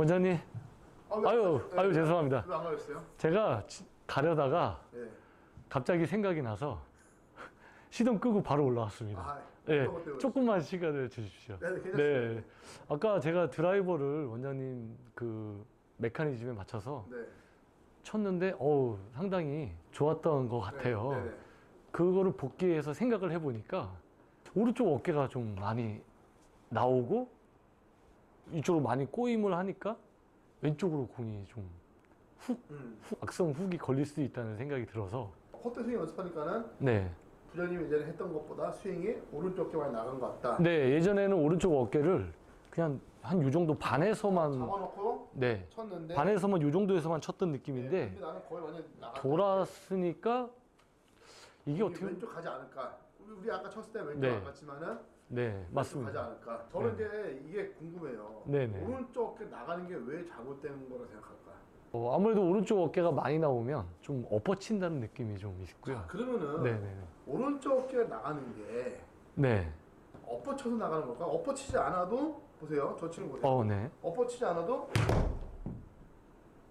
원장님, 아, 왜 아유, 아유 네, 죄송합니다. 왜안 가셨어요? 제가 지- 가려다가 네. 갑자기 생각이 나서 시동 끄고 바로 올라왔습니다. 아, 예, 어떤 것 때문에 조금만 시간을 주십시오. 네, 네, 괜찮습니다. 네, 아까 제가 드라이버를 원장님 그 메커니즘에 맞춰서 네. 쳤는데, 어우 상당히 좋았던 것 같아요. 네, 네, 네. 그거를 복귀해서 생각을 해보니까 오른쪽 어깨가 좀 많이 나오고 이쪽으로 많이 꼬임을 하니까 왼쪽으로 공이 좀 음. 훅, 악성 훅이 걸릴 수 있다는 생각이 들어서 헛된 스윙 연습하니까는 네. 부장님이 예전에 했던 것보다 스윙이 오른쪽 어깨 많이 나간 것 같다. 네, 예전에는 오른쪽 어깨를 그냥 한 요 정도 반에서만 잡아놓고 네. 쳤는데 반에서만 요 정도에서만 쳤던 네, 느낌인데 근데 나는 거의 완전 나갔다. 돌았으니까 이게 우리 어떻게 왼쪽 가지 않을까? 우리, 우리 아까 쳤을 때 왼쪽 네. 안 갔지만은 네, 왼쪽 가지 맞습니다. 않을까? 저는 이제 이게 궁금해요. 네네. 오른쪽 어깨 나가는 게 왜 잘못된 거라 생각할까? 어, 아무래도 오른쪽 어깨가 많이 나오면 좀 엎어친다는 느낌이 좀 있고요. 자, 그러면은 네, 네. 오른쪽 어깨가 나가는 게 네. 엎어쳐서 나가는 걸까? 엎어치지 않아도 보세요. 저 친구 보세요. 어, 네. 엎어치지 않아도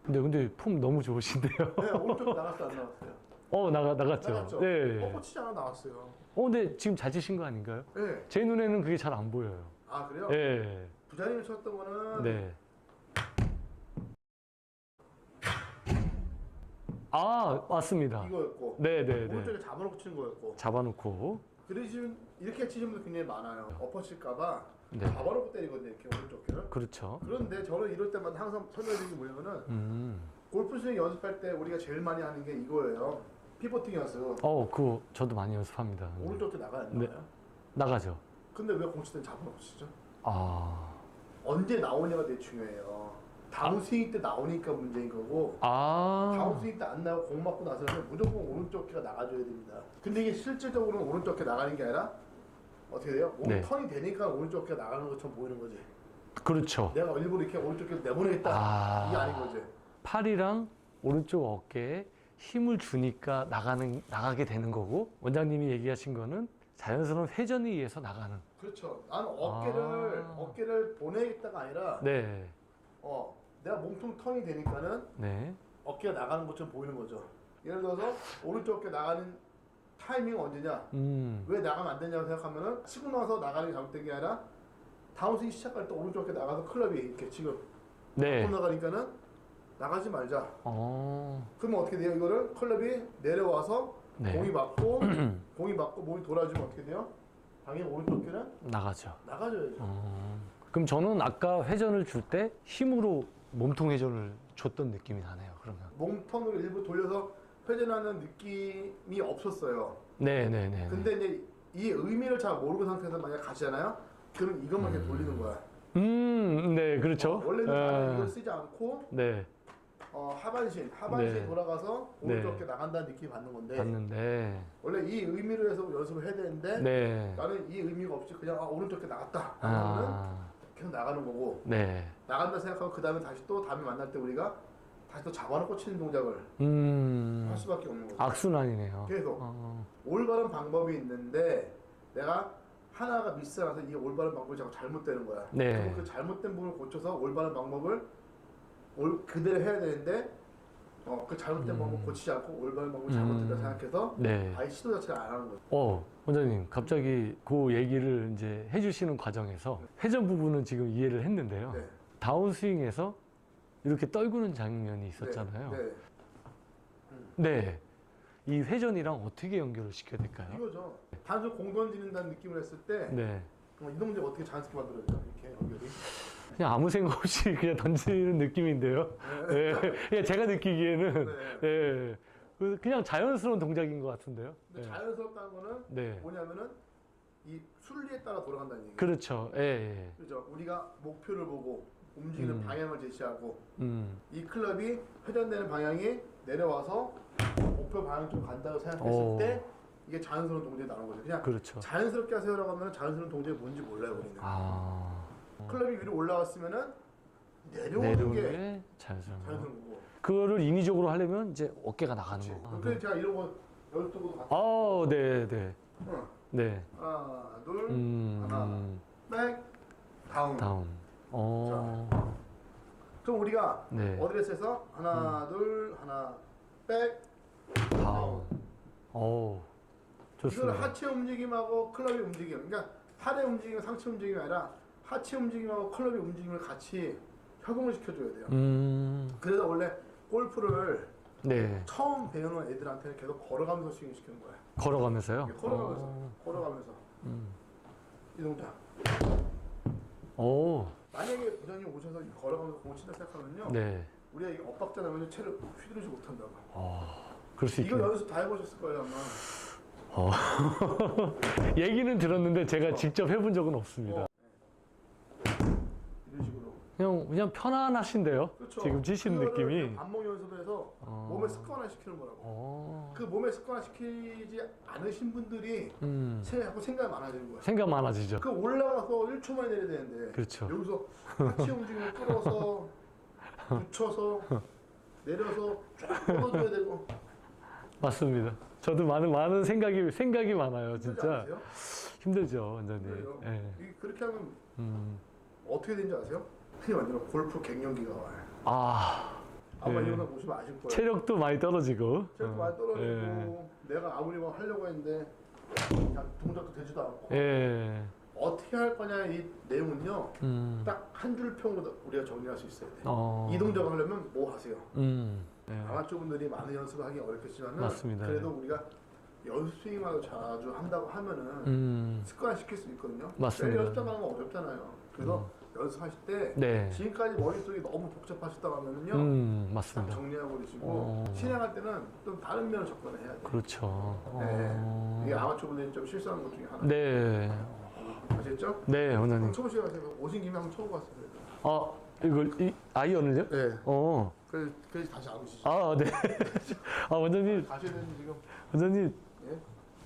근데 근데 폼 너무 좋으신데요. 네, 오른쪽 나갔어 안 나갔어요? 어, 나가 나갔죠. 나갔죠. 네. 엎어치지 않아 나갔어요. 어, 근데 지금 잘 치신 거 아닌가요? 네. 제 눈에는 그게 잘 안 보여요. 아 그래요? 네. 부자님이 쳤던 거는 네. 아, 맞습니다. 이거였고 네, 네, 네. 오른쪽에 잡아놓고 치는 거였고 잡아놓고. 그러시면 이렇게 치시는 분들 굉장히 많아요. 엎어칠까봐 네. 잡아놓고 때리거든요. 이렇게 오른쪽 어깨를. 그렇죠. 그런데 저는 이럴 때마다 항상 설명드리는 게 뭐냐면은 음. 골프 스윙 연습할 때 우리가 제일 많이 하는 게 이거예요. 피보팅 연습. 어, 그거 저도 많이 연습합니다. 오른쪽 어깨 나가야 네. 나가요? 나가죠. 근데 왜 잡아놓고 치죠? 아. 언제 나오냐가 되게 중요해요. 다운 스윙 때 나오니까 문제인 거고 다운 아. 스윙 때 안 나오고 공 맞고 나서는 무조건 오른쪽 어깨가 나가줘야 됩니다. 근데 이게 실질적으로는 오른쪽 어깨 나가는 게 아니라 어떻게 돼요? 몸 네. 턴이 되니까 오른쪽 어깨가 나가는 것처럼 보이는 거지. 그렇죠. 내가 일부러 이렇게 오른쪽 어깨를 내보내겠다 아. 이게 아닌 거지. 팔이랑 오른쪽 어깨에 힘을 주니까 나가는 나가게 되는 거고 원장님이 얘기하신 거는 자연스러운 회전에 의해서 나가는. 그렇죠. 나는 어깨를 아. 어깨를 보내겠다가 아니라 네. 어 내가 몸통 턴이 되니까는 네. 어깨가 나가는 것처럼 보이는 거죠. 예를 들어서 오른쪽 어깨 나가는 타이밍 언제냐? 음. 왜 나가면 안 되냐고 생각하면은 치고 나서 나가는 게 잘못된 게 아니라 다운스윙 시작할 때 오른쪽 어깨 나가서 클럽이 이렇게 지금 네. 못 나가니까는 나가지 말자. 어. 그러면 어떻게 돼요? 이거를 클럽이 내려와서 네. 공이 맞고 공이 맞고 몸이 돌아주면 어떻게 돼요? 당연히 오른쪽 어깨는 나가죠. 나가줘야죠. 어. 그럼 저는 아까 회전을 줄 때 힘으로 몸통 회전을 줬던 느낌이 나네요. 그러면. 몸턴으로 일부 돌려서 회전하는 느낌이 없었어요. 네, 네, 네. 근데 이제 이 의미를 잘 모르는 상태에서 만약 가시잖아요. 그럼 이것만 이렇게 돌리는 거야. 음, 네, 그렇죠. 어, 원래는 아, 이걸 쓰지 않고 네, 어, 하반신, 하반신 네. 돌아가서 네. 오른쪽 어깨 나간다는 느낌이 받는 건데 봤는데, 원래 이 의미로 해서 연습을 해야 되는데 네. 나는 이 의미가 없이 그냥 아, 오른쪽 어깨 나갔다 하면은 아, 계속 나가는 거고 네. 나간다 생각하고 그 다음에 다시 또 다음에 만날 때 우리가 다시 또 잡아놓고 치는 동작을 음, 할 수밖에 없는 거죠. 악순환이네요. 계속 어, 올바른 방법이 있는데 내가 하나가 미스나서 이게 올바른 방법이 자꾸 잘못되는 거야. 네. 그럼 그 잘못된 부분을 고쳐서 올바른 방법을 올 그대로 해야 되는데 어, 그 잘못된 음. 방법 고치지 않고 올바른 방법을 잘못됐다 음. 생각해서 네. 아예 시도 자체를 안 하는 거죠. 어, 원장님, 갑자기 그 얘기를 이제 해주시는 과정에서 회전 부분은 지금 이해를 했는데요. 네. 다운 스윙에서 이렇게 떨구는 장면이 있었잖아요. 네. 네. 이 회전이랑 어떻게 연결을 시켜야 될까요? 이거죠. 단순 공 던지는다는 느낌을 했을 때 네. 어, 이 동작 어떻게 자연스럽게 만들어져 이렇게 연결이. 그냥 아무 생각 없이 그냥 던지는 느낌인데요. 네. 네. 그냥 제가 느끼기에는 네. 네. 그- 그냥 자연스러운 동작인 것 같은데요. 근데 네. 자연스럽다는 거는 네. 뭐냐면은 이 순리에 따라 돌아간다는 얘기예요. 그렇죠. 예, 예. 그죠. 우리가 목표를 보고 움직이는 음. 방향을 제시하고 음. 이 클럽이 회전되는 방향이 내려와서 목표 방향 좀 간다고 생각했을 오. 때 이게 자연스러운 동작이 나오는 거죠. 그냥 그렇죠. 자연스럽게 하세요라고 하면 자연스러운 동작이 뭔지 몰라요 우리는. 아. 클럽이 위로 올라왔으면은 내려오는 내려오는 게 자연스러운 거. 거고. 그거를 인위적으로 하려면 이제 어깨가 나가는 그렇지. 거. 그래서 제가 이런 거 열두고 갔다. 아, 네, 네. 응. 네. 하나, 둘, 음. 하나. 백, 다운. 다운. 어. 그럼 우리가 네. 어드레스에서 하나 둘 하나 백 다운. 오, 이거는 좋습니다. 하체 움직임하고 클럽의 움직임 그러니까 팔의 움직임과 상체 움직임이 아니라 하체 움직임하고 클럽의 움직임을 같이 협응을 시켜줘야 돼요 음, 그래서 원래 골프를 네. 처음 배우는 애들한테는 계속 걸어가면서 스윙 시키는 거야 걸어가면서요? 이게 걸어가면서 어, 걸어가면서 음. 이 동작 오, 만약에 부장님 오셔서 이 걸어가면서 공을 친다 생각하면요 네. 우리가 이 엇박자 나면 채를 휘두르지 못한다고 어, 그럴 수 이거. 연습 다 해보셨을 거예요 아마 어. 얘기는 들었는데 제가 직접 해본 적은 없습니다. 그냥, 그냥 편안하신데요? 그렇죠 지금 그거를 느낌이. 반복 연습해서 어. 몸에 습관화 시키는 거라고 어. 그 몸에 습관화 시키지 않으신 분들이 음, 자꾸 생각이 많아지는 거야 생각 많아지죠. 그 올라가서 1초 만에 내려야 되는데 그렇죠. 여기서 하체 움직임을 끌어서 붙여서 내려서 쫙 뻗어줘야 되고 맞습니다. 저도 많은, 많은 생각이, 생각이 많아요, 힘들지 진짜. 않으세요? 힘들죠, 완전히. 그래요? 예. 이게 그렇게 하면 음. 어떻게 되는지 아세요? 흔히 말하는 골프 갱년기가 와요 아, 아마 네. 이런 거 보시면 아실 거예요 체력도 많이 떨어지고. 체력도 어, 많이 떨어지고 예. 내가 아무리 뭐 하려고 했는데 그냥 동작도 되지도 않고 예. 어떻게 할 거냐 이 내용은요 음. 딱 한 줄 평으로 우리가 정리할 수 있어야 돼요 어. 이 동작을 하려면 뭐 하세요? 음. 예. 아마추어 분들이 많은 연습을 하기 어렵겠지만 맞습니다. 그래도 우리가 연습 스윙을 자주 한다고 하면은 음. 습관 시킬 수 있거든요 맞습니다. 매일 건 어렵잖아요 그래서 연습하실 때 네. 지금까지 머릿속이 너무 복잡하셨다고 하면은요 음, 딱 맞습니다. 정리하고 어. 실행할 때는 좀 다른 면을 접근을 해야 돼요 그렇죠. 어. 이게 아마추어 분들이 좀 실수하는 것 중에 하나 네. 아셨죠? 네, 원장님. 쳐보시고 가세요 오신 김에 한번 쳐보고 갔어요 아, 이걸, 이, 아이언을요? 네 어. 그래서, 그래서 다시 안 오시죠 아, 네. 아, 원장님, 가셔야 되는 지금 원장님. 예?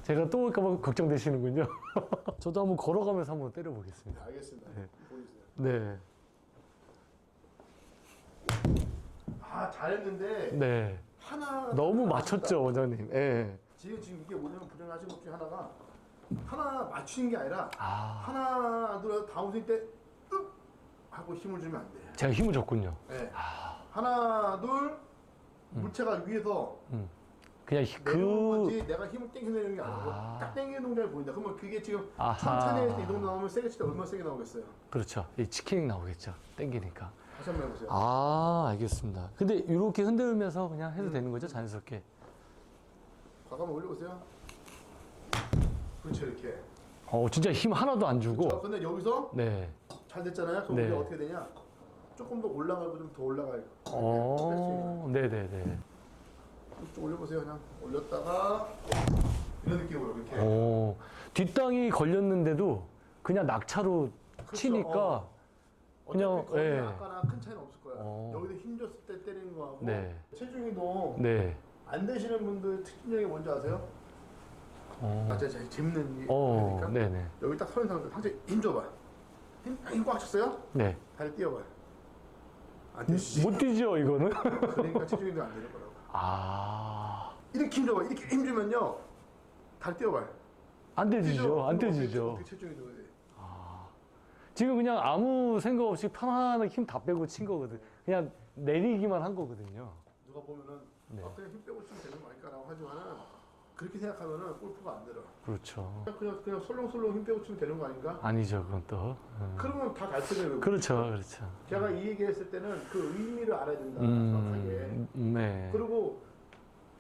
제가 또 올까봐 걱정되시는군요. 저도 한번 걸어가면서 한번 때려보겠습니다. 알겠습니다 네. 보여주세요 네. 아 잘했는데 네. 하나 너무 맞췄죠, 원장님. 예. 지금 지금 이게 뭐냐면 부정하신 것 중에 하나가 하나 맞추는 게 아니라 아, 하나 둘 다운 스윙 때 윽! 하고 힘을 주면 안 돼요. 제가 힘을 줬군요. 네. 아. 하나 둘 물체가 위에서 그냥 그, 내가 힘을 땡겨내는 게 아니고 아. 딱 땡기는 동작이 보인다. 그러면 그게 지금 아하. 천천히 해서 이 정도 나오면 세게 치다 얼마나 세게 나오겠어요? 그렇죠. 이 치킨 나오겠죠. 땡기니까. 다시 한번 해보세요. 아, 알겠습니다. 근데 이렇게 흔들면서 그냥 해도 되는 거죠, 자연스럽게. 과감히 올려보세요. 그렇죠 이렇게. 어, 진짜 힘 하나도 안 주고. 자, 근데 여기서 네. 잘 됐잖아요. 그럼 네. 우리가 어떻게 되냐? 조금 더 올라가고 좀 더 올라가요. 어, 네네네. 쭉 올려보세요. 그냥 올렸다가 이런 느낌으로 이렇게. 오, 뒷땅이 걸렸는데도 그냥 낙차로 그렇죠. 치니까. 어. 그냥, 예. 아까랑 큰 차이는 없을 거야. 어. 여기서 힘 줬을 때 때리는 거하고 네. 체중 이동 네. 안 되시는 분들 게 뭔지 아세요? 어, 아, 제가 재밌는 게어 그러니까 네네. 여기 딱 서는 사람들 상체 힘 줘봐. 힘꽉 쳤어요? 네. 다리 띄워봐요. 안 되시지. 못 뛰죠, 이거는? 그러니까 체중 이동 안 되는 거라고. 아, 이렇게 힘 줘봐. 이렇게 힘 주면요. 다리 띄워봐요. 안? 되지죠. 안 그럼 어떻게- 되지죠. 어떻게 체중 이동이 돼? 지금 그냥 아무 생각 없이 편안하게 힘 다 빼고 친 거거든. 그냥 내리기만 한 거거든요. 누가 보면은 네. 아, 그냥 힘 빼고 치면 되는 거 아닐까라고 하지만은 그렇게 생각하면은 골프가 안 들어. 그렇죠. 그냥 그냥, 그냥 솔롱솔롱 힘 빼고 치면 되는 거 아닌가? 아니죠, 그건 또. 음. 그러면 다 가르쳐줘요. 그렇죠, 그렇죠. 제가 이 얘기했을 때는 그 의미를 알아야 된다. 정확하게. 음, 네. 그리고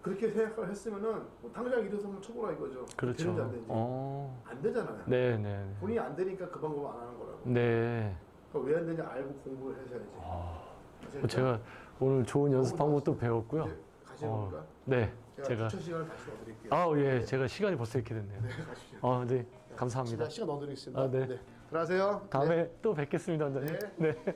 그렇게 생각을 했으면은 뭐 당장 일어서 한번 쳐보라 이거죠. 그렇죠. 되는지 안 되는지. 어, 안 되잖아요. 네, 네. 본인이 안 되니까 그 방법 안 하는 거라고. 네. 왜 안 되는지 알고 공부를 해야지. 아, 아시겠죠? 제가 오늘 좋은 연습 방법도 배웠고요. 이제 가시는 어, 겁니까? 네, 제가, 제가. 주차 시간을 다시 넣어드릴게요. 아, 예, 제가 시간이 벌써 이렇게 됐네요. 네, 가시죠. 아, 네, 감사합니다. 제가 시간 넣어드리겠습니다. 아, 네. 들어가세요. 다음에 또 뵙겠습니다, 원장님. 네. 네.